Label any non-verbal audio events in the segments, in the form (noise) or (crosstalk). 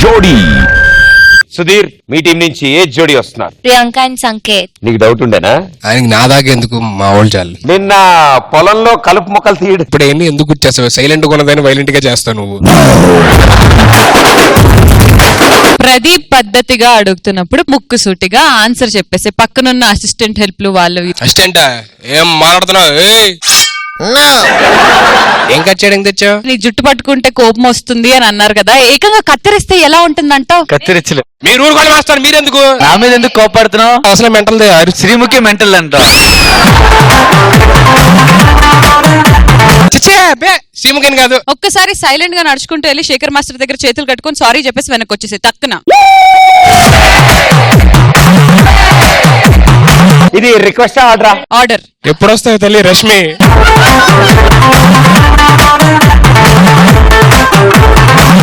జోడీ. సుధీర్ మీ టీం నుంచి ఏ జోడీ వస్తున్నారు? ప్రియాంక అండ్ సంకేత్. నీకు డౌట్ ఉండేనా? ఆయనకి నా దాకా ఎందుకు మా వాళ్ళు చాలు. నిన్న పొలంలో కలుపు మొక్కలు తీయడం. ఇప్పుడు ఏంటి ఎందుకు గుర్చేస్తావు సైలెంట్గా ఉన్నదాన్ని వైలెంట్గా చేస్తావు నువ్వు. ప్రదీప్ పద్ధతిగా అడుగుతున్నప్పుడు ముక్కు సూటిగా ఆన్సర్ చెప్పేసి పక్కనున్న అసిస్టెంట్ హెల్ప్లు వాళ్ళు అసిస్టెంట్ ఏం మాట్లాడుతున్నావు? ఏయ్! ఏం కట్ చేయడానికి తెచ్చావు? నీ జుట్టు పట్టుకుంటే కోపం వస్తుంది అని అన్నారు కదా. ఏకంగా కత్తిరిస్తే ఎలా ఉంటుందంటావు? కత్తిరించలే. మీరు ఊరుకోండి మాస్టర్ మీరెందుకు? నా మీద ఎందుకు కోపడుతున్నావు? అసలు మెంటల్ శ్రీముఖి మెంటల్ అంట. శ్రీముఖిని కాదు. ఒక్కసారి సైలెంట్గా నడుచుకుంటూ వెళ్ళి శేఖర్ మాస్టర్ దగ్గర చేతులు కట్టుకొని సారీ చెప్పేసి వెనక్కి వచ్చేసి తక్కున. ఇది రిక్వెస్ట్ ఆర్డరా ఆర్డర్? ఎప్పుడు వస్తావు తల్లి రష్మి.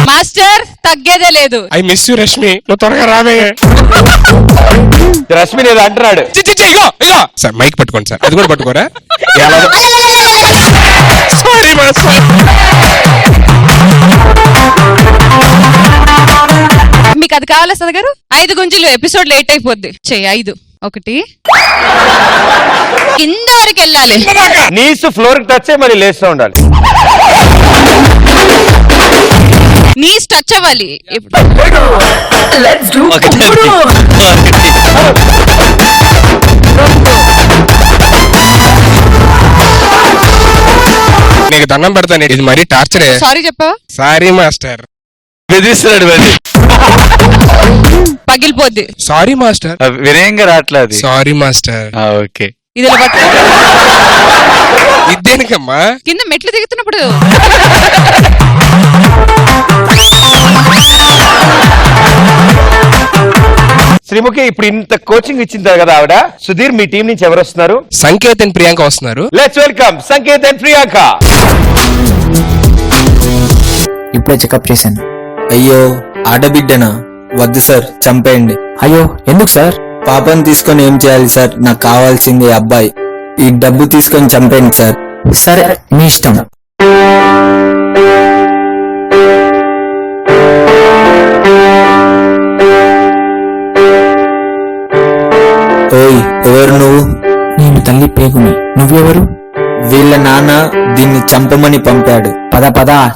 మాస్టర్ తగ్గేదే లేదు. I miss you Rashmi. నువ్వు త్వరగా రావే. రశ్మి ఏదో అంటున్నాడు. చి, చి, చి, ఇగో ఇగో. సార్ మైక్ పట్టుకోండి సార్. అది కూడా పట్టుకోరా? సారీ మాస్టర్ మీకు అది కావాలా సద గారు ఐదు గుంజులు ఎపిసోడ్ లేట్ అయిపోద్ది. చెయ్యి ఐదు. ఒకటి. కింద వరకు వెళ్ళాలి. నీస్ ఫ్లోర్కి టచ్ మరి లేస్తూ ఉండాలి. నీస్ టచ్ అవ్వాలి. నీకు దండం పెడతాను ఇది మరీ టార్చరే. సారీ చెప్పావా? సారీ మాస్టర్ బెదిరిస్తున్నాడు మరి పగిలిపోద్ది. సారీ మాస్టర్ ఆ, వినయంగా రావట్లే అది. సారీ మాస్టర్ ఆ, ఓకే. ఇది ఇలా పట్టుకో. ఇదేనికమ్మా? కింద మెట్లు దిగుతున్నప్పుడు. శ్రీముఖి ఇప్పుడు ఇంత కోచింగ్ ఇచ్చింది కదా ఆవిడ. సుధీర్ మీ టీం నుంచి ఎవరు వస్తున్నారు సంకేత్ అండ్ ప్రియాంక వస్తున్నారు. Let's welcome Sanket and Priyanka. ఇప్పుడే చెకప్ చేశాను. అయ్యో ఆడబిడ్డనా? వద్దు సార్ చంపేయండి. అయ్యో ఎందుకు సార్? పాపని తీసుకొని ఏం చేయాలి సార్? నాకు కావాల్సింది అబ్బాయి. ఈ డబ్బు తీసుకొని చంపేయండి సార్. సరే మీ ఇష్టం. ఓయ్ ఎవరు నువ్వు? నేను తల్లి పేగుని. నువ్వెవరు? వీళ్ళ నాన్న దీన్ని చంపమని పంపాడు. పద పద.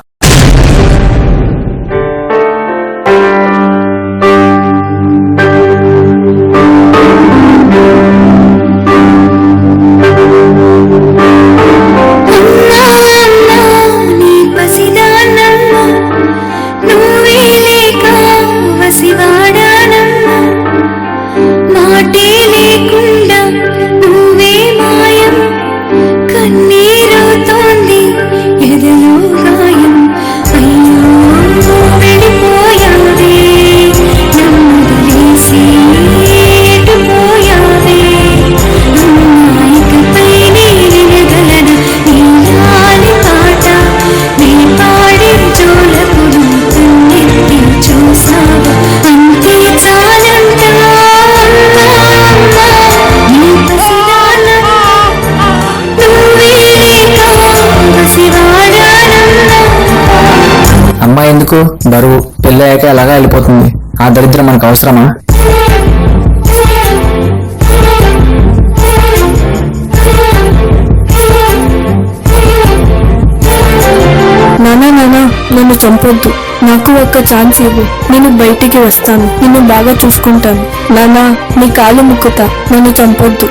అమ్మాయి ఎందుకు? బరువు. పెళ్ళయ్యాక ఎలాగా వెళ్ళిపోతుంది? ఆ దరిద్రం మనకు అవసరమా? నానా నానా నన్ను చంపొద్దు. నాకు ఒక్క ఛాన్స్ ఇవ్వు. నేను బయటికి వస్తాను. నిన్ను బాగా చూసుకుంటాను. నానా నీ కాలు ముక్కుతా. నన్ను చంపొద్దు.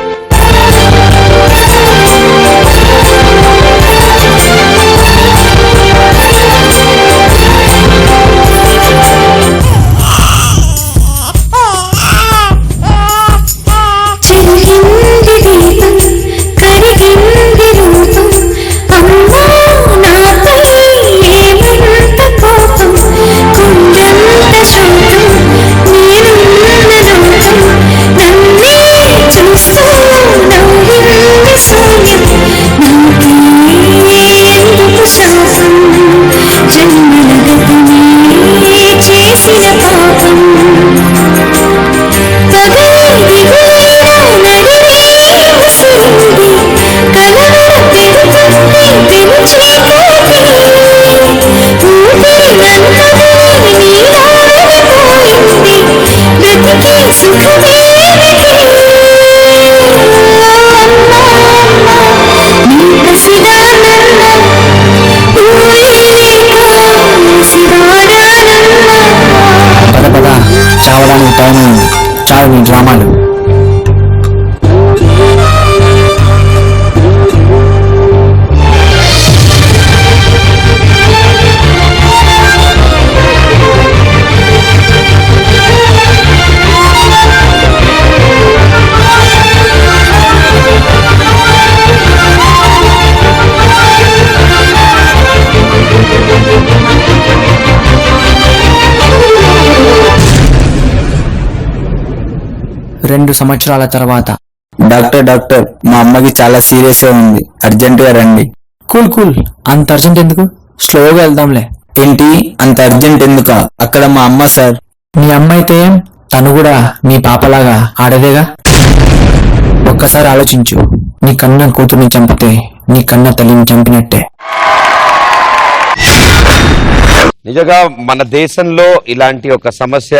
చాలు రెండు సంవత్సరాల తర్వాత. డాక్టర్ డాక్టర్ మా అమ్మకి చాలా సీరియస్గా ఉంది. అర్జెంట్గా రండి. Cool cool. అంత అర్జెంట్ ఎందుకు? స్లోగా వెళ్దాంలే. ఏంటి? అంత అర్జెంట్ ఎందుక? అక్కడ మా అమ్మ సార్. మీ అమ్మ అయితే ఏం? తను కూడా మీ పాపలాగా ఆడదేగా? ఒక్కసారి ఆలోచించు. నీ కన్న కూతుర్ని చంపితే నీ కన్న తల్లిని చంపినట్టే. నిజంగా మన దేశంలో ఇలాంటి ఒక సమస్య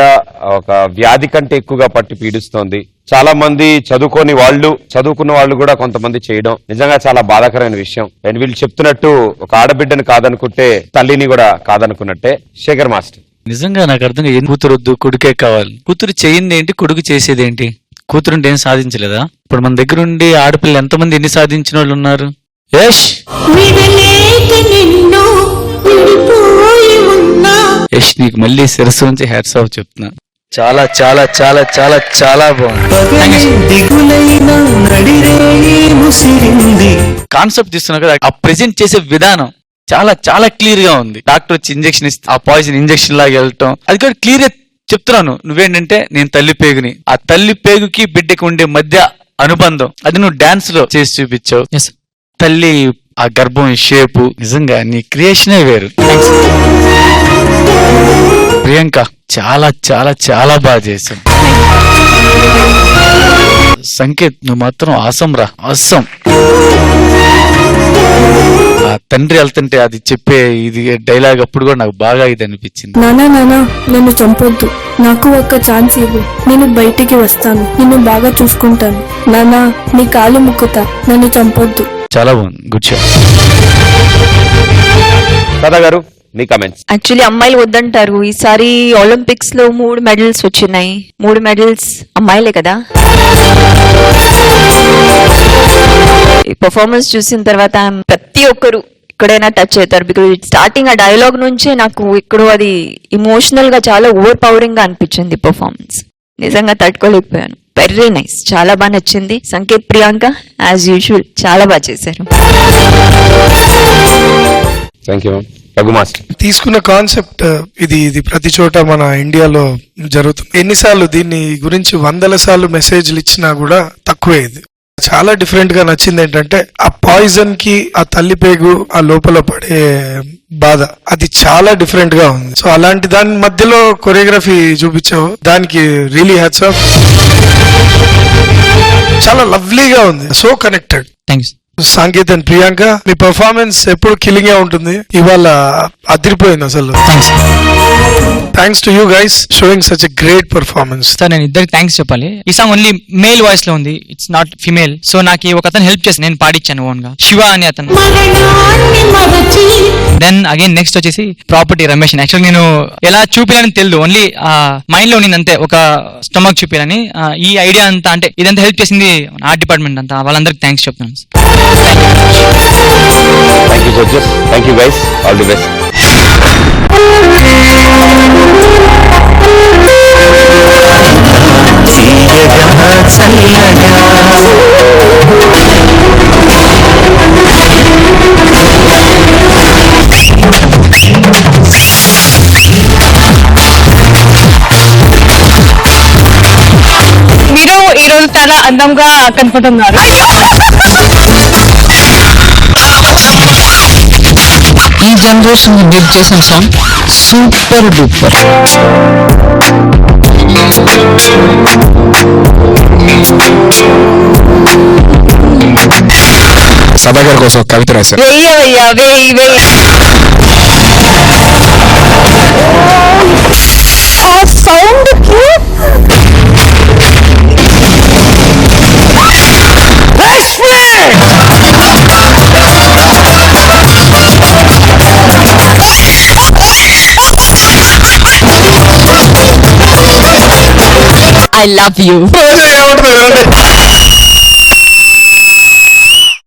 ఒక వ్యాధి కంటే ఎక్కువగా పట్టి పీడిస్తోంది. చాలా మంది చదువుకోని వాళ్ళు చదువుకున్న వాళ్ళు కూడా కొంతమంది చేయడం నిజంగా చాలా బాధాకరమైన విషయం. అండ్ వీళ్ళు చెప్తున్నట్టు ఒక ఆడబిడ్డని కాదనుకుంటే తల్లిని కూడా కాదనుకున్నట్టే. శేఖర్ మాస్టర్. నిజంగా నాకు అర్థం. ఏం కూతురు వద్దు కొడుకే కావాలి. కూతురు చేయింది ఏంటి కొడుకు చేసేది ఏంటి? కూతురుంటే ఏం సాధించలేదా? ఇప్పుడు మన దగ్గర ఉండి ఆడపిల్లలు ఎంతమంది ఎన్ని సాధించిన వాళ్ళు ఉన్నారు యష్ యష్ నీకు మళ్ళీ శిరస్సు నుంచి హ్యాట్స్ ఆఫ్ చెప్తున్నా. చాలా చాలా చాలా చాలా చాలా బాగుంది. కాన్సెప్ట్ తీసుకున్నా కదా ఆ ప్రెజెంట్ చేసే విధానం చాలా చాలా క్లియర్గా ఉంది. డాక్టర్ వచ్చి ఇంజెక్షన్ ఇస్తే ఆ పాయిజన్ ఇంజెక్షన్ లాగా వెళ్ళటం అది కూడా క్లియర్గా చెప్తున్నాను. నువ్వేంటంటే నేను తల్లి పేగుని. ఆ తల్లి పేగుకి బిడ్డకి ఉండే మధ్య అనుబంధం అది నువ్వు డాన్స్లో చేసి చూపించావు. తల్లి ఆ గర్భం షేపు నిజంగా నీ క్రియేషనే వేరు. ప్రియాంక చాలా చాలా చాలా బాగా చేశావు. సంకేత్ నువ్వు మాత్రం ఆసం రా. ఆసం ఆ తండ్రి వెళ్తుంటే అది చెప్పే ఇది డైలాగ్ అప్పుడు కూడా నాకు బాగా ఇది అనిపించింది. నానా నానా నన్ను చంపొద్దు. నాకు ఒక్క ఛాన్స్ ఇవ్వు. నేను బయటికి వస్తాను. నిన్ను బాగా చూసుకుంటాను. నానా నీ కాలు ముక్కుతా. నన్ను చంపొద్దు. చాలా బాగుంది. గుడ్ సదా గారు మీ కమెంట్స్ యాక్చువల్లీ అమ్మాయిలు వద్దంటారు. ఈసారి ఒలింపిక్స్లో మూడు మెడల్స్ వచ్చినాయి. మూడు మెడల్స్ అమ్మాయిలే కదా. ఈ పర్ఫార్మెన్స్ చూసిన తర్వాత ప్రతి ఒక్కరు ఎక్కడైనా టచ్ అవుతారు బికాజ్ స్టార్టింగ్ ఆ డైలాగ్ నుంచే నాకు ఎక్కడో అది ఇమోషనల్గా చాలా ఓవర్ పవరింగ్గా అనిపించింది పర్ఫార్మెన్స్ నిజంగా తట్టుకోలేకపోయాను. వెరీ నైస్ చాలా బాగా నచ్చింది. సంకేత్ ప్రియాంక యాజ్ యూజువల్ చాలా బాగా చేశారు. థ్యాంక్ యూ రఘు మాస్టర్ తీసుకున్న కాన్సెప్ట్ ఇది ఇది ప్రతి చోట మన ఇండియాలో జరుగుతుంది. ఎన్నిసార్లు దీన్ని గురించి వందల సార్లు మెసేజ్లు ఇచ్చినా కూడా తక్కువే ఇది. చాలా డిఫరెంట్గా నచ్చింది ఏంటంటే ఆ పాయిజన్కి ఆ తల్లి పేగు ఆ లోపల పడే బాధ అది చాలా డిఫరెంట్గా ఉంది. సో అలాంటి దాని మధ్యలో కొరియోగ్రఫీ చూపించావు. దానికి రియలీ హ్యాట్స్ ఆఫ్ చాలా లవ్లీగా ఉంది. So connected thanks Sanket and Priyanka me performance ఎప్పుడు కిల్లింగ్ ఉంటుంది. ఇవాళ అదిరిపోయింది అసలు. Thanks thanks to you guys showing such a great performance sir నేను ఇద్దరికి థ్యాంక్స్ చెప్పాలి. ఈ సాంగ్ ఓన్లీ మేల్ వాయిస్లో ఉంది. ఇట్స్ నాట్ ఫిమేల్ సో నాకు ఒక అతను హెల్ప్ చేసి నేను పాడిచ్చాను ఓన్గా శివ అని అతను. దెన్ అగైన్ నెక్స్ట్ వచ్చేసి ప్రాపర్టీ రమేష్. యాక్చువల్ నేను ఎలా చూపించాలని తెలియదు ఓన్లీ మైండ్లో ఉండింది అంతే ఒక స్టమక్ చూపించాలని ఈ ఐడియా అంతా అంటే ఇదంతా హెల్ప్ చేసింది ఆర్ట్ డిపార్ట్మెంట్ అంతా. వాళ్ళందరికి థ్యాంక్స్ చెప్తున్నాను. Thank you judges thank you guys all the best మీరు ఈ రోజు చాలా అందంగా కనపడుతున్నారు. (laughs) ఈ జనరేషన్ మీరు చేసిన సాంగ్ సూపర్ డూపర్ సభా గారి కోసం ఒక కవిత రాశారు వెయ్యవయ్యా వెయ్యి వెయ్యి ఆ సౌండ్ కి ఐ లవ్